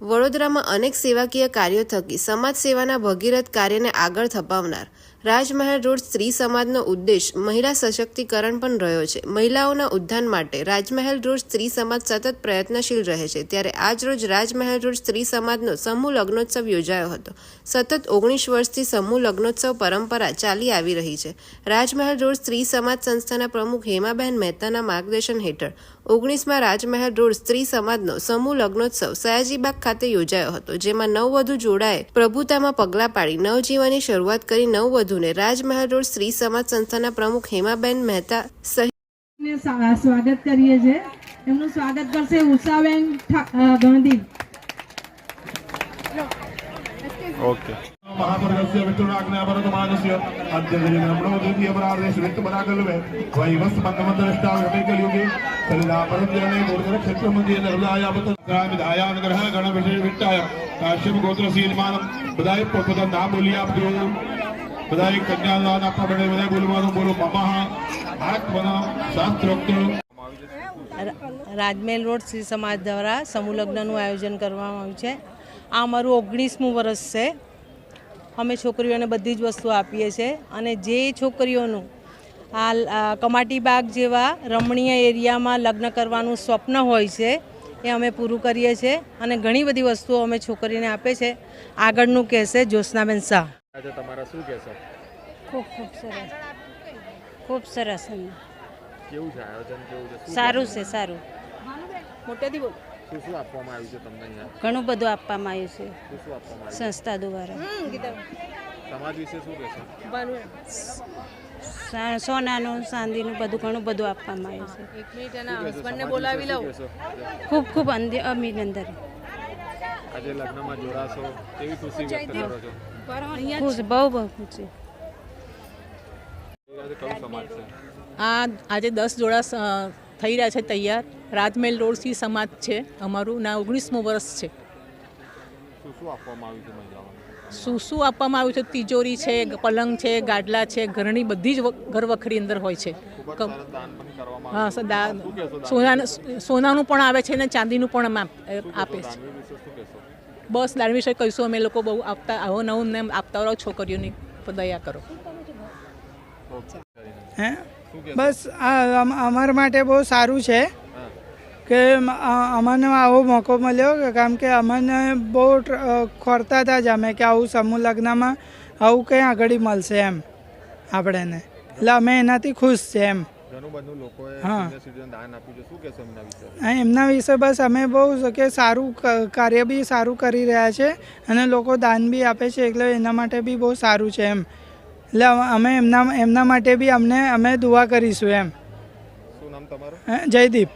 વડોદરામાં અનેક સેવાકીય કાર્યો થકી સમાજ સેવાના ભગીરથ કાર્યને આગળ ધપાવનાર રાજમહેલ રોડ સ્ત્રી સમાજનો ઉદ્દેશ મહિલા સશક્તિકરણ પણ રહ્યો છે. મહિલાઓના ઉત્થાન માટે રાજમહેલ રોડ સ્ત્રી સમાજ સતત પ્રયત્નશીલ રહે છે. ત્યારે આજરોજ રાજમહેલ રોડ સ્ત્રી સમાજનો સમૂહ લગ્નોત્સવ યોજાયો હતો. સતત ઓગણીસ વર્ષથી સમૂહ લગ્નોત્સવ પરંપરા ચાલી આવી રહી છે. રાજમહેલ રોડ સ્ત્રી સમાજ સંસ્થાના પ્રમુખ હેમાબહેન મહેતાના માર્ગદર્શન હેઠળ ઓગણીસમાં રાજમહેલ રોડ સ્ત્રી સમાજનો સમૂહ લગ્નોત્સવ સયાજીબાગ ખાતે યોજાયો હતો, જેમાં નવવધુ જોડાએ પ્રભુતામાં પગલાં પાડી નવજીવનની શરૂઆત કરી વધુને રાજમહેલ રોડ શ્રી સમાજ સંસ્થાના પ્રમુખ હેમાબેન મહેતા સહિત સ્વાગત કરીએ છીએ એમનું સ્વાગત કરશે ઉષાબેન ગાંધી ઓકે. મહાપરગસ્ય વિષ્ણુરાજ્ઞા ભરત માનસ્ય અત્યંતરી બ્રહ્મણો દેવી અપરાધેશ વિત્ત પરાકલ્વે વૈવસ્ત મંગમદ્રષ્ટા વ્યપેકલયુગે સલિલા પરદ્યને ગોર્ધર ક્ષેત્ર મંદિર નર્મદાયાપત ગ્રામિદાયાન ગ્રહ ગણ વિશેષ વિટ્ટાય કાશ્યપ ગોત્ર સીલમાન બધાએ પોતપોતાનું નામ બોલી આપજો. બધાએ કન્યાદાન આપવા માટે બોલવાનું બોલો. મમા હાથ શાસ્ત્રોક્ત. રાજમહેલ રોડ શ્રી સમાજ દ્વારા સમૂહ લગ્નનું આયોજન કરવામાં આવ્યું છે. આ અમારું ઓગણીસમું વર્ષ છે. અમે છોકરીઓને બધી જ વસ્તુ આપીએ છીએ અને જે છોકરીઓનું આ કમાટીબાગ જેવા રમણીય એરિયામાં લગ્ન કરવાનું સ્વપ્ન હોય છે, એ અમે પૂરું કરીએ છીએ અને ઘણી બધી વસ્તુઓ અમે છોકરીને આપે છે. આગળનું કહેશે જ્યોત્સનાબેન શાહ. આજે તમારા શું કહેશો ખૂબ ખૂબ સરસ. ખૂબ સરસ કેવું છે આયોજન? કેવું છે? સારું છે સારું. શું શું આપવામાં આવ્યું છે તમને અહીંયા? ઘણું બધું આપવામાં આવ્યું છે. શું શું આપવામાં સંસ્થા દ્વારા. સમાજ વિશે શું કહેશો સોનાનું ચાંદીનું બધું ઘણું બધું આપવામાં આવ્યું છે. હસબન્ડને બોલાવી લઉં. ખૂબ ખૂબ અભિનંદન. આજે લગ્નમાં જોડાશો કેવી ખુશી વ્યક્ત કરો છો? ખુશ બહુ બહુ ખુશી આજે કયું સમાજ છે? આ આજે દસ જોડા થઈ રહ્યા છે તૈયાર. રાજમહેલ રોડથી સમાજ છે. અમારું ના ઓગણીસમું વર્ષ છે. શું શું આપવામાં આવ્યું છે મહિલાઓને? શું શું આપવામાં આવ્યું છે? તિજોરી છે પલંગ છે ગાડલા છે ઘરની બધી જ ઘરવખરી અંદર હોય છે. હા સોના સોનાનું સોનાનું પણ આવે છે ને ચાંદીનું પણ આમ આપ- આપે છે. બસ દાન વિશે કહીશું. અમે લોકો બહુ આપતા આવો નવું ને આપતા રહો છોકરીઓની દયા કરો. હે? બસ આ અમારા માટે બહુ સારું છે. કે અમને આવો મોકો મળ્યો કે કારણ કે અમને બહુ ખોરતા હતા જ અમે કે આવું સમૂહ લગ્નમાં આવું કંઈ આગળ મળશે એમ આપણને. એટલે અમે એનાથી ખુશ છે એમ. બધું હા. એમના વિશે? બસ અમે બહુ કે સારું કાર્ય બી સારું કરી રહ્યા છે અને લોકો દાન બી આપે છે એટલે એના માટે બી બહુ સારું છે એમ. એટલે અમે એમના એમના માટે બી અમને અમે દુઆ કરીશું એમ. શું નામ તમારું? જયદીપ.